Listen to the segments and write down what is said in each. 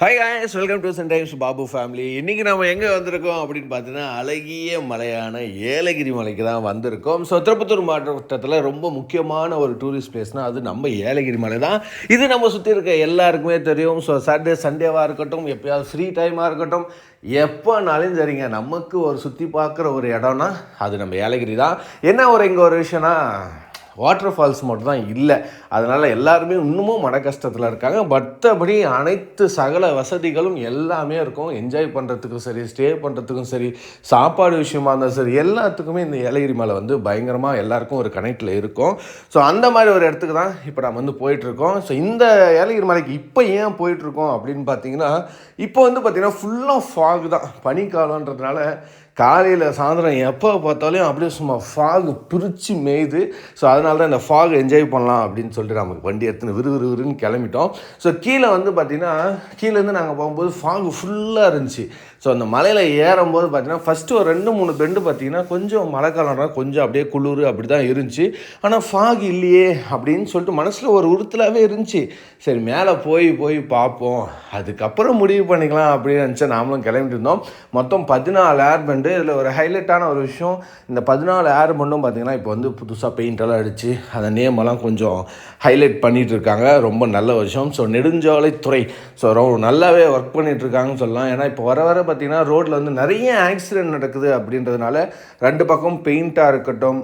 Hi guys welcome to Sun Times Babu family இன்றைக்கி நம்ம எங்கே வந்திருக்கோம் அப்படின்னு பார்த்தீங்கன்னா அழகிய மலையான ஏலகிரி மலைக்கு தான் வந்திருக்கோம். ஸோ திருப்பத்தூர் மாவட்டத்தில் ரொம்ப முக்கியமான ஒரு டூரிஸ்ட் பிளேஸ்னால் அது நம்ம ஏலகிரி மலை தான். இது நம்ம சுற்றி இருக்க எல்லாருக்குமே தெரியும். ஸோ சாட்டர்டே சண்டேவாக இருக்கட்டும் எப்பயாவது ஃப்ரீ டைமாக இருக்கட்டும் எப்போனாலும் சரிங்க நமக்கு ஒரு சுற்றி பார்க்குற ஒரு இடம்னா அது நம்ம ஏலகிரி தான். என்ன ஒரு இங்கே ஒரு விஷயம்னா வாட்டர் ஃபால்ஸ் மட்டும் தான் இல்லை. அதனால் எல்லாருமே இன்னமும் மன கஷ்டத்தில் இருக்காங்க. மற்றபடி அனைத்து சகல வசதிகளும் எல்லாமே இருக்கும். என்ஜாய் பண்ணுறதுக்கும் சரி ஸ்டே பண்ணுறதுக்கும் சரி சாப்பாடு விஷயமா இருந்தாலும் சரி எல்லாத்துக்குமே இந்த ஏலகிரி மலை வந்து பயங்கரமாக எல்லாருக்கும் ஒரு கனெக்டில் இருக்கும். ஸோ அந்த மாதிரி ஒரு இடத்துக்கு தான் இப்போ நம்ம வந்து போயிட்டுருக்கோம் ஸோ இந்த ஏலகிரி மலைக்கு இப்போ ஏன் போயிட்டுருக்கோம் அப்படின்னு பார்த்தீங்கன்னா இப்போ வந்து பார்த்திங்கன்னா ஃபுல்லாக ஃபாக் தான். பனிக்காலன்றதுனால காலையில் சாயந்தரம் எப்போ பார்த்தாலும் அப்படியே சும்மா ஃபாகு பிரித்து மேய்து. ஸோ அதனால தான் இந்த ஃபாக் என்ஜாய் பண்ணலாம் அப்படின்னு சொல்லிட்டு நமக்கு வண்டி எடுத்துன்னு விறு விறுன்னு கிளம்பிட்டோம். ஸோ கீழே வந்து பார்த்திங்கன்னா கீழேருந்து நாங்கள் போகும்போது ஃபாகு ஃபுல்லாக இருந்துச்சு. ஸோ அந்த மலையில் ஏறும்போது பார்த்தீங்கன்னா ஃபஸ்ட்டு ஒரு ரெண்டு மூணு பெண்டு பார்த்தீங்கன்னா கொஞ்சம் மழை காலம்னா கொஞ்சம் அப்படியே குளிர் அப்படி தான் இருந்துச்சு. ஆனால் ஃபாக் இல்லையே அப்படின்னு சொல்லிட்டு மனசில் ஒரு உறுத்தலாகவே இருந்துச்சு. சரி மேலே போய் போய் பார்ப்போம். அதுக்கப்புறம் முடிவு பண்ணிக்கலாம் அப்படின்னு நினச்சா நாமளும் கிளம்பிட்டு இருந்தோம். மொத்தம் பதினாலு ஏர் பெண்டு இதில் ஒரு ஹைலைட்டான ஒரு விஷயம் இந்த பதினாலு ஏர் மட்டும் பார்த்திங்கன்னா இப்போ வந்து புதுசாக பெயிண்டெல்லாம் அடித்து அந்த நேம் எல்லாம் கொஞ்சம் ஹைலைட் பண்ணிகிட்டு இருக்காங்க. ரொம்ப நல்ல விஷயம். ஸோ நெடுஞ்சாலைத்துறை. ஸோ ரொம்ப நல்லாவே ஒர்க் பண்ணிகிட்ருக்காங்கன்னு சொல்லலாம். ஏன்னா இப்போ வர வர பார்த்திங்கன்னா ரோட்டில் வந்து நிறைய ஆக்சிடென்ட் நடக்குது அப்படின்றதுனால ரெண்டு பக்கம் பெயிண்ட்டாக இருக்கட்டும்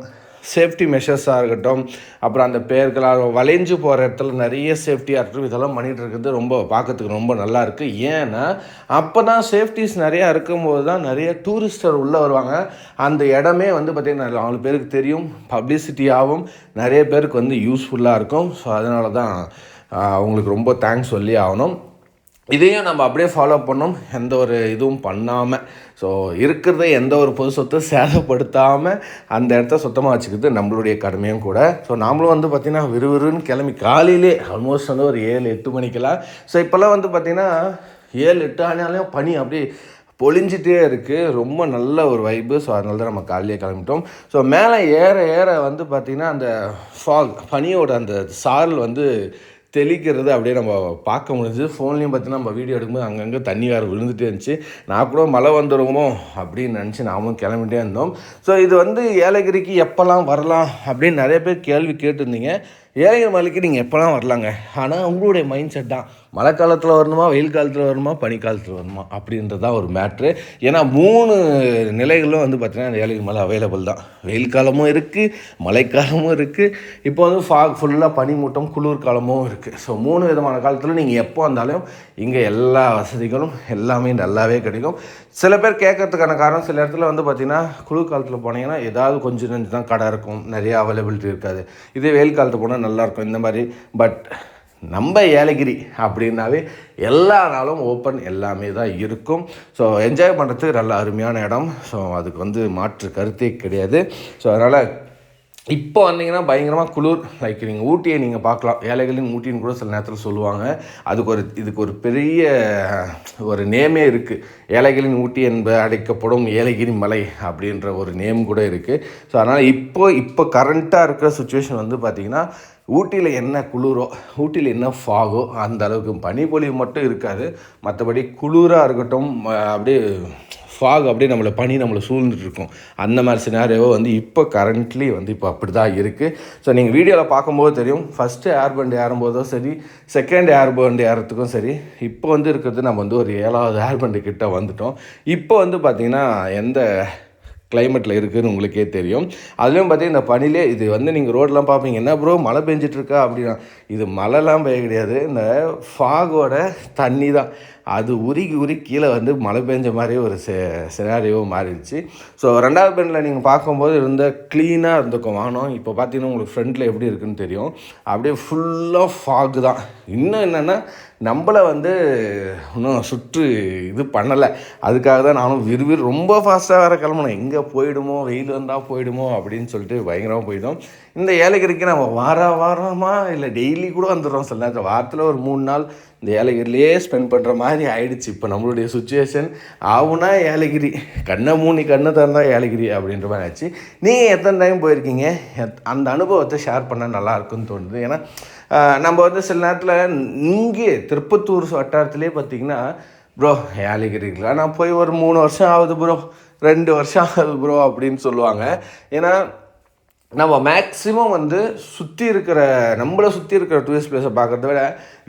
சேஃப்டி மெஷர்ஸாக இருக்கட்டும் அப்புறம் அந்த பேர்களாக வளைஞ்சு போகிற இடத்துல நிறைய சேஃப்டியாக இருக்கட்டும் இதெல்லாம் பண்ணிகிட்டு இருக்கிறது ரொம்ப பார்க்கறதுக்கு ரொம்ப நல்லா இருக்குது ஏன்னா அப்போ தான் சேஃப்டிஸ் நிறையா இருக்கும்போது தான் நிறைய டூரிஸ்டர் உள்ளே வருவாங்க. அந்த இடமே வந்து பார்த்திங்கன்னா நாலு பேருக்கு தெரியும். பப்ளிசிட்டியாகவும் நிறைய பேருக்கு வந்து யூஸ்ஃபுல்லாக இருக்கும். ஸோ அதனால தான் அவங்களுக்கு ரொம்ப தேங்க்ஸ் சொல்லி ஆகணும். இதையும் நம்ம அப்படியே ஃபாலோ பண்ணோம். எந்த ஒரு இதுவும் பண்ணாமல் ஸோ இருக்கிறத எந்த ஒரு பொது சொத்தை சேதப்படுத்தாமல் அந்த இடத்த சுத்தமாக வச்சுக்கிறது நம்மளுடைய கடமையும் கூட. ஸோ நாமளும் வந்து பார்த்திங்கன்னா விறுவிறுன்னு கிளம்பி காலையிலே ஆல்மோஸ்ட் வந்து ஒரு ஏழு எட்டு மணிக்கெல்லாம். ஸோ இப்போல்லாம் வந்து பார்த்திங்கன்னா ஏழு எட்டு ஆனாலும் பனி அப்படியே பொழிஞ்சிட்டே இருக்குது ரொம்ப நல்ல ஒரு வைப்பு ஸோ அதனால தான் நம்ம காலையிலே கிளம்பிட்டோம். ஸோ மேலே ஏற ஏற வந்து பார்த்திங்கன்னா அந்த ஃபால் பனியோட அந்த சாரல் வந்து தெளிக்கிறது அப்படியே நம்ம பார்க்க முடிஞ்சு ஃபோன்லேயும் பார்த்தீங்கன்னா நம்ம வீடியோ எடுக்கும்போது அங்கங்கே தண்ணி வேறு விழுந்துட்டே இருந்துச்சு. நான் கூட மழை வந்துடுமோ அப்படின்னு நினச்சி நாமும் கிளம்பிட்டே இருந்தோம். ஸோ இது வந்து ஏலகிரிக்கு எப்போல்லாம் வரலாம் அப்படின்னு நிறைய பேர் கேள்வி கேட்டிருந்தீங்க. ஏழைகள் மலைக்கு நீங்கள் எப்போல்லாம் வரலாங்க? ஆனால் உங்களுடைய மைண்ட் செட் தான். மழை காலத்தில் வரணுமா வெயில் காலத்தில் வரணுமா பனி காலத்தில் வரணுமா? அப்படின்றது தான் ஒரு மேட்ரு ஏன்னா மூணு நிலைகளும் வந்து பார்த்திங்கன்னா அந்த ஏலகிரி மலை அவைலபிள் தான். வெயில் காலமும் இருக்குது மழைக்காலமும் இருக்குது இப்போ வந்து ஃபாக் ஃபுல்லாக பனிமூட்டம் குளிர் காலமும் இருக்குது ஸோ மூணு விதமான காலத்தில் நீங்கள் எப்போ வந்தாலும் இங்கே எல்லா வசதிகளும் எல்லாமே நல்லாவே கிடைக்கும். சில பேர் கேட்கறதுக்கான காரணம் சில இடத்துல வந்து பார்த்திங்கன்னா குளிர் காலத்தில் போனீங்கன்னா ஏதாவது கொஞ்சம் நஞ்சு தான் கடை இருக்கும். நிறையா அவைலபிலிட்டி இருக்காது. இதே வெயில் காலத்தில் போனால் நல்லாயிருக்கும் இந்த மாதிரி. பட் நம்ம ஏலகிரி அப்படின்னாவே எல்லா நாளும் ஓப்பன் எல்லாமே தான் இருக்கும். ஸோ என்ஜாய் பண்ணுறதுக்கு நல்ல அருமையான இடம். ஸோ அதுக்கு வந்து மாற்று கருத்தே கிடையாது. ஸோ அதனால் இப்போ வந்தீங்கன்னா பயங்கரமாக குளிர். லைக் நீங்கள் ஊட்டியை நீங்கள் பார்க்கலாம். ஏழைகளின் ஊட்டின்னு கூட சில நேரத்தில் சொல்லுவாங்க. அதுக்கு ஒரு இதுக்கு ஒரு பெரிய ஒரு நேமே இருக்குது ஏழைகளின் ஊட்டி என்ப அழைக்கப்படும் ஏலகிரி மலை அப்படின்ற ஒரு நேம் கூட இருக்குது ஸோ அதனால் இப்போ இப்போ கரண்ட்டாக இருக்கிற சுச்சுவேஷன் வந்து பார்த்திங்கன்னா ஊட்டியில் என்ன குளிரோ ஊட்டியில் என்ன ஃபாகோ அந்த அளவுக்கு பனிப்பொழிவு மட்டும் இருக்காது. மற்றபடி குளிராக இருக்கட்டும் அப்படியே ஃபாக் அப்படியே நம்மளை பனி நம்மளை சூழ்ந்துட்டு இருக்கும். அந்த மாதிரி சினாரியோ வந்து இப்போ கரண்ட்லி வந்து இப்போ அப்படி தான் இருக்குது ஸோ நீங்கள் வீடியோவில் பார்க்கும்போது தெரியும். ஃபஸ்ட்டு ஏர்பண்ட் ஏறும்போதும் சரி செகண்ட் ஏர்பண்ட் ஏறத்துக்கும் சரி இப்போ வந்து இருக்கிறது நம்ம வந்து ஒரு ஏழாவது ஏர்பண்டு கிட்டே வந்துட்டோம். இப்போ வந்து பார்த்திங்கன்னா எந்த கிளைமேட்டில் இருக்குதுன்னு உங்களுக்கே தெரியும். அதுலேயும் பார்த்தீங்கன்னா இந்த பனிலே இது வந்து நீங்கள் ரோடெலாம் பார்ப்பீங்க. என்ன ப்ரோ மழை பெஞ்சிட்ருக்கா அப்படின்னா இது மழைலாம் பெய்ய கிடையாது. இந்த ஃபாகோட தண்ணி தான் அது உருகி உருகி கீழே வந்து மழை பெஞ்ச மாதிரி ஒரு செ சினாரியோ மாறிடுச்சு. ஸோ ரெண்டாவது பெண்டில் நீங்கள் பார்க்கும்போது இருந்த க்ளீனாக இருந்திருக்கும் வானம் இப்போ பார்த்தீங்கன்னா உங்களுக்கு ஃப்ரண்ட்டில் எப்படி இருக்குன்னு தெரியும். அப்படியே ஃபுல்லாக ஃபாக் தான். இன்னும் என்னென்னா நம்மளை வந்து இன்னும் சுற்று இது பண்ணலை. அதுக்காக தான் நானும் விறுவிறு ரொம்ப ஃபாஸ்ட்டாக வேறு கிளம்பணும். எங்கே போயிடுமோ வெயில் வந்தால் போயிடுமோ அப்படின்னு சொல்லிட்டு பயங்கரமாக போயிடும் இந்த ஏலகிரிக்கு நம்ம வார வாரமாக இல்லை டெய்லி கூட வந்துடுறோம். சில நேரத்தில் வாரத்தில் ஒரு மூணு நாள் இந்த ஏலகிரிலேயே ஸ்பெண்ட் பண்ணுற மாதிரி ஆயிடுச்சு. இப்போ நம்மளுடைய சுச்சுவேஷன் ஆகுனா ஏலகிரி கண்ணை மூணி கண்ணை திறந்தா ஏலகிரி அப்படின்ற மாதிரி ஆச்சு. நீங்கள் எத்தனை டைம் போயிருக்கீங்க? எத்- அந்த அனுபவத்தை ஷேர் பண்ணால் நல்லா இருக்கும்னு தோணுது. ஏன்னா நம்ம வந்து சில நேரத்தில் இங்கே திருப்பத்தூர் வட்டாரத்திலே பார்த்தீங்கன்னா ப்ரோ ஏலகிரிக்கலாம் நான் போய் ஒரு மூணு வருஷம் ஆகுது ப்ரோ ரெண்டு வருஷம் ஆகுது ப்ரோ அப்படின்னு சொல்லுவாங்க. ஏன்னா நம்ம மேக்ஸிமம் வந்து சுற்றி இருக்கிற நம்மளை சுற்றி இருக்கிற டூரிஸ்ட் பிளேஸை பார்க்குறத விட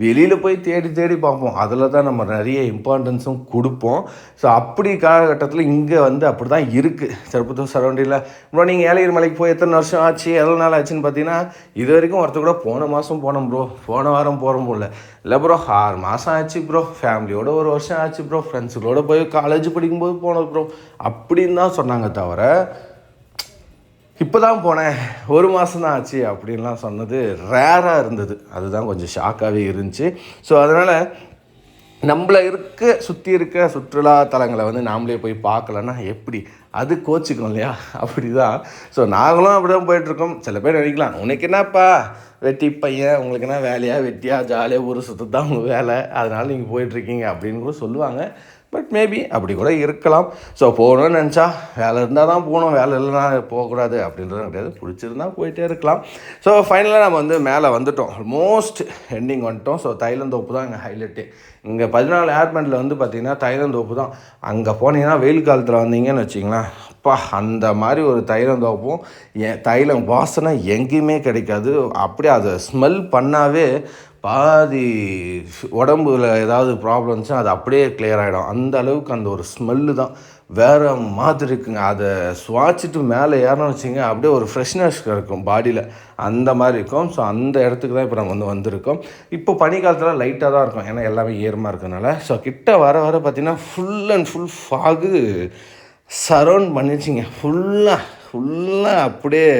வெளியில் போய் தேடி தேடி பார்ப்போம். அதில் தான் நம்ம நிறைய இம்பார்ட்டன்ஸும் கொடுப்போம். ஸோ அப்படி காலகட்டத்தில் இங்கே வந்து அப்படி தான் இருக்குது திருப்பத்தூர் சரௌண்டிங்கில் ப்ரோ நீங்கள் ஏலகிரி மலைக்கு போய் எத்தனை வருஷம் ஆச்சு எவ்வளோ நாள் ஆச்சுன்னு பார்த்தீங்கன்னா இது வரைக்கும் ஒருத்தர் கூட போன மாதம் போனோம் ப்ரோ போன வாரம் போகிறோம் போல. இல்லை ப்ரோ ஆறு மாதம் ஆச்சு ப்ரோ ஃபேமிலியோட ஒரு வருஷம் ஆச்சு ப்ரோ ஃப்ரெண்ட்ஸுகளோட போய் காலேஜ் படிக்கும்போது போனோம் ப்ரோ அப்படின்னு தான் சொன்னாங்க தவிர இப்போ தான் போனேன். ஒரு மாதம் தான் ஆச்சு அப்படின்லாம் சொன்னது. ரேராக இருந்தது. அதுதான் கொஞ்சம் ஷாக்காகவே இருந்துச்சு. ஸோ அதனால் நம்மளை இருக்க சுற்றி இருக்க சுற்றுலா தலங்களை வந்து நாமளே போய் பார்க்கலன்னா எப்படி? அது கோச்சிக்கும் இல்லையா? அப்படி தான் ஸோ நாங்களும் அப்படி தான் போயிட்டுருக்கோம். சில பேர் நினைக்கலாம் உனக்கு என்னப்பா? வெட்டி பையன் உங்களுக்கு என்ன வேலையாக வெட்டியாக ஜாலியாக ஊர் சுற்று தான் உங்கள் வேலை. அதனால் நீங்கள் போயிட்டுருக்கீங்க. அப்படின்னு கூட சொல்லுவாங்க. பட் மேபி அப்படி கூட இருக்கலாம். ஸோ போகணும்னு நினச்சா வேலை இருந்தால் தான் போகணும். வேலை இல்லைனா போகக்கூடாது அப்படின்றது கிடையாது. பிடிச்சிருந்தா போயிட்டே இருக்கலாம். ஸோ ஃபைனலாக நம்ம வந்து மேலே வந்துட்டோம். ஆல்மோஸ்ட் எண்டிங் வந்துட்டோம். ஸோ தைலந்தோப்பு தான் இங்கே ஹைலைட்டு இங்கே பதினாலு ஏர்பேண்டில் வந்து பார்த்திங்கன்னா தைலந்தோப்பு தான். அங்கே போனீங்கன்னா வெயில் காலத்தில் வந்தீங்கன்னு வச்சிங்களேன் அப்பா அந்த மாதிரி ஒரு தைலந்தோப்பும் என் தைலம் வாசனை எங்கேயுமே கிடைக்காது. அப்படியே அதை ஸ்மெல் பண்ணாவே பாதி உடம்புல ஏதாவது ப்ராப்ளம்ஸ்னால் அது அப்படியே கிளியர் ஆகிடும் அந்த அளவுக்கு அந்த ஒரு ஸ்மெல்லு தான். வேறு மாதிரி இருக்குங்க. அதை சுவாச்சிட்டு மேலே ஏறணும் வச்சுங்க அப்படியே ஒரு ஃப்ரெஷ்னஸ் இருக்கும் பாடியில் அந்த மாதிரி இருக்கும். ஸோ அந்த இடத்துக்கு தான் இப்போ நம்ம வந்து வந்திருக்கோம். இப்போ பனிக்காலத்தில் லைட்டாக தான் இருக்கும். ஏன்னா எல்லாமே ஈரமாக இருக்கனால. ஸோ கிட்ட வர வர பார்த்திங்கன்னா full and full fog surround பண்ணிச்சிங்க ஃபுல்லாக ஃபுல்லாக அப்படியே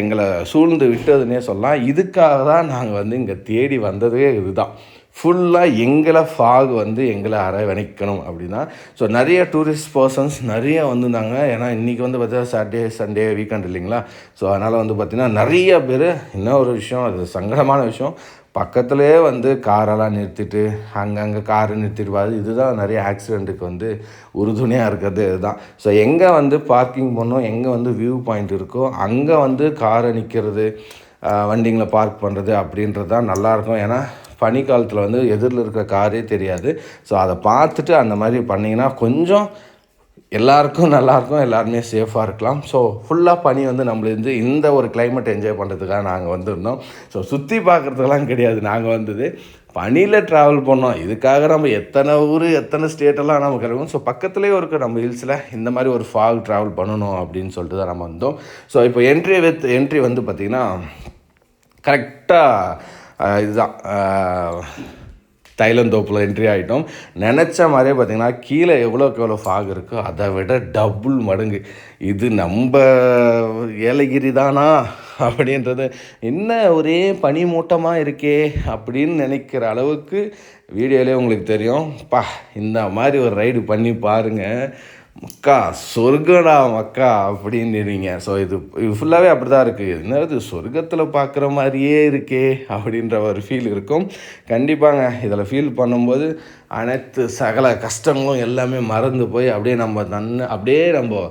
எங்களை சூழ்ந்து விட்டதுன்னே சொல்லலாம். இதுக்காக தான் நாங்கள் வந்து இங்கே தேடி வந்ததே இதுதான். ஃபுல்லாக எங்களை ஃபாக் வந்து எங்களை அரவணைக்கணும் அப்படின்னா ஸோ நிறைய டூரிஸ்ட் பர்சன்ஸ் நிறைய வந்திருந்தாங்க. ஏன்னா இன்றைக்கி வந்து பார்த்தா சாட்டர்டே சண்டே வீக்கெண்ட் இல்லைங்களா? ஸோ அதனால் வந்து பார்த்திங்கன்னா நிறைய பேர் இன்னும் ஒரு விஷயம் அது சங்கடமான விஷயம். பக்கத்துலேயே வந்து காரெல்லாம் நிறுத்திட்டு அங்கங்கே காரை நிறுத்திடுவாது இதுதான் நிறைய ஆக்சிடெண்ட்டுக்கு வந்து உறுதுணையாக இருக்கிறது இதுதான். ஸோ எங்கே வந்து பார்க்கிங் பண்ணோம் எங்கே வந்து வியூ பாயிண்ட் இருக்கோ அங்கே வந்து காரை நிற்கிறது வண்டிங்களை பார்க் பண்ணுறது அப்படின்றது தான் நல்லாயிருக்கும். ஏன்னா பனிக்காலத்தில் வந்து எதிரில் இருக்கிற காரே தெரியாது. ஸோ அதை பார்த்துட்டு அந்த மாதிரி பண்ணிங்கன்னா கொஞ்சம் எல்லாருக்கும் நல்லாயிருக்கும் எல்லாருமே சேஃபாக இருக்கலாம். ஸோ ஃபுல்லாக பனி வந்து நம்மளேருந்து இந்த ஒரு கிளைமேட் என்ஜாய் பண்ணுறதுக்காக நாங்கள் வந்திருந்தோம். ஸோ சுற்றி பார்க்குறதுக்கெல்லாம் கிடையாது நாங்கள் வந்தது. பனியில் ட்ராவல் பண்ணோம். இதுக்காக நம்ம எத்தனை ஊர் எத்தனை ஸ்டேட்டெல்லாம் நம்ம கிளம்பும் ஸோ பக்கத்துலேயே இருக்க நம்ம ஹில்ஸில் இந்த மாதிரி ஒரு ஃபாக் ட்ராவல் பண்ணணும் அப்படின்னு சொல்லிட்டு தான் நம்ம வந்தோம். ஸோ இப்போ என்ட்ரி வித் என்ட்ரி வந்து பார்த்திங்கன்னா கரெக்டாக இதுதான். தைலந்தோப்பில் என்ட்ரி ஆகிட்டோம் நினச்ச மாதிரியே பார்த்தீங்கன்னா கீழே எவ்வளோக்கு எவ்வளோ ஃபாக் இருக்கோ அதை விட டபுள் மடங்கு. இது நம்ம ஏலகிரி தானா? அப்படின்றது என்ன ஒரே பனி மூட்டமாக இருக்கே அப்படின்னு நினைக்கிற அளவுக்கு வீடியோலேயே உங்களுக்கு தெரியும். பா இந்த மாதிரி ஒரு ரைடு பண்ணி பாருங்கள் மக்கா சொர்க்கடா மக்கா அப்படின்னுறீங்க. ஸோ இது இது ஃபுல்லாகவே அப்படி தான் இருக்குது என்னது சொர்க்கத்தில் பார்க்குற மாதிரியே இருக்கே அப்படின்ற ஒரு ஃபீல் இருக்கும். கண்டிப்பாங்க இதில் ஃபீல் பண்ணும்போது அனைத்து சகல கஷ்டங்களும் எல்லாமே மறந்து போய் அப்படியே நம்ம நன்னு அப்படியே நம்ம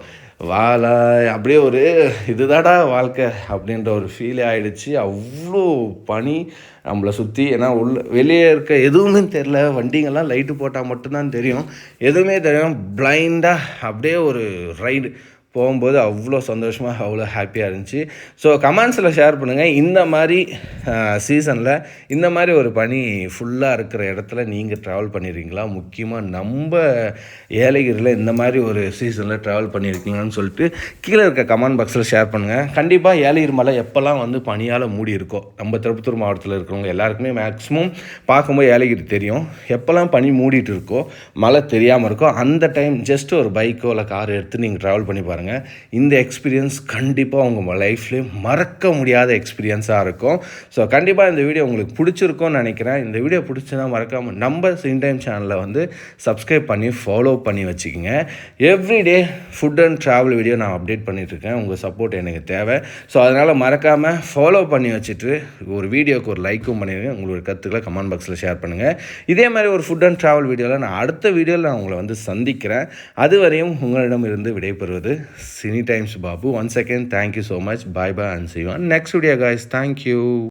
வாழ அப்படியே ஒரு இதுதாடா வாழ்க்கை அப்படின்ற ஒரு ஃபீலே ஆகிடுச்சு அவ்வளோ பனி நம்மளை சுற்றி ஏன்னா உள்ள வெளியே இருக்க எதுவுமே தெரில வண்டிங்கெல்லாம் லைட்டு போட்டால் மட்டும்தான் தெரியும். எதுவுமே தெரியும் பிளைண்டாக அப்படியே ஒரு ரைடு போகும்போது அவ்வளோ சந்தோஷமாக அவ்வளோ ஹாப்பியாக இருந்துச்சு. ஸோ கமெண்ட்ஸில் ஷேர் பண்ணுங்கள் இந்த மாதிரி சீசனில் இந்த மாதிரி ஒரு பனி ஃபுல்லாக இருக்கிற இடத்துல நீங்கள் ட்ராவல் பண்ணியிருக்கீங்களா முக்கியமாக நம்ம ஏலகிரியில் இந்த மாதிரி ஒரு சீசனில் ட்ராவல் பண்ணியிருக்கீங்களான்னு சொல்லிட்டு கீழே இருக்க கமெண்ட் பாக்ஸில் ஷேர் பண்ணுங்கள் கண்டிப்பாக ஏலகிரி மலை எப்போல்லாம் வந்து பனியால் மூடி இருக்கோ நம்ம திருப்பத்தூர் மாவட்டத்தில் இருக்கிறவங்க எல்லாருக்குமே மேக்ஸிமம் பார்க்கும்போது ஏலகிரி தெரியும். எப்போல்லாம் பனி மூடிட்டு இருக்கோ மழை தெரியாமல் இருக்கோ அந்த டைம் ஜஸ்ட் ஒரு பைக்கோ இல்லை கார் எடுத்து நீங்கள் ட்ராவல் பண்ணி பாருங்கள் இந்த எக்ஸ்பீரியன்ஸ் கண்டிப்பாக உங்கள் லைஃப்லேயும் மறக்க முடியாத எக்ஸ்பீரியன்ஸாக இருக்கும். ஸோ கண்டிப்பாக இந்த வீடியோ உங்களுக்கு பிடிச்சிருக்கும்னு நினைக்கிறேன். இந்த வீடியோ பிடிச்சதா மறக்காமல் நம்ம சின் டைம் சேனலை வந்து சப்ஸ்கிரைப் பண்ணி ஃபாலோ பண்ணி வச்சுக்கோங்க. Everyday food and travel video நான் அப்டேட் பண்ணிகிட்ருக்கேன் உங்கள் சப்போர்ட் எனக்கு தேவை. ஸோ அதனால் மறக்காமல் ஃபாலோ பண்ணி வச்சுட்டு ஒரு வீடியோக்கு ஒரு லைக்கும் பண்ணிடுங்க உங்களோட கருத்துக்களை கமெண்ட் பாக்ஸில் ஷேர் பண்ணுங்கள் இதே மாதிரி ஒரு ஃபுட் அண்ட் ட்ராவல் வீடியோவில் நான் அடுத்த வீடியோவில் நான் உங்களை வந்து சந்திக்கிறேன். அதுவரையும் Cine Times Babu. Once again, thank you so much. Bye bye and see you on next video, guys. Thank you.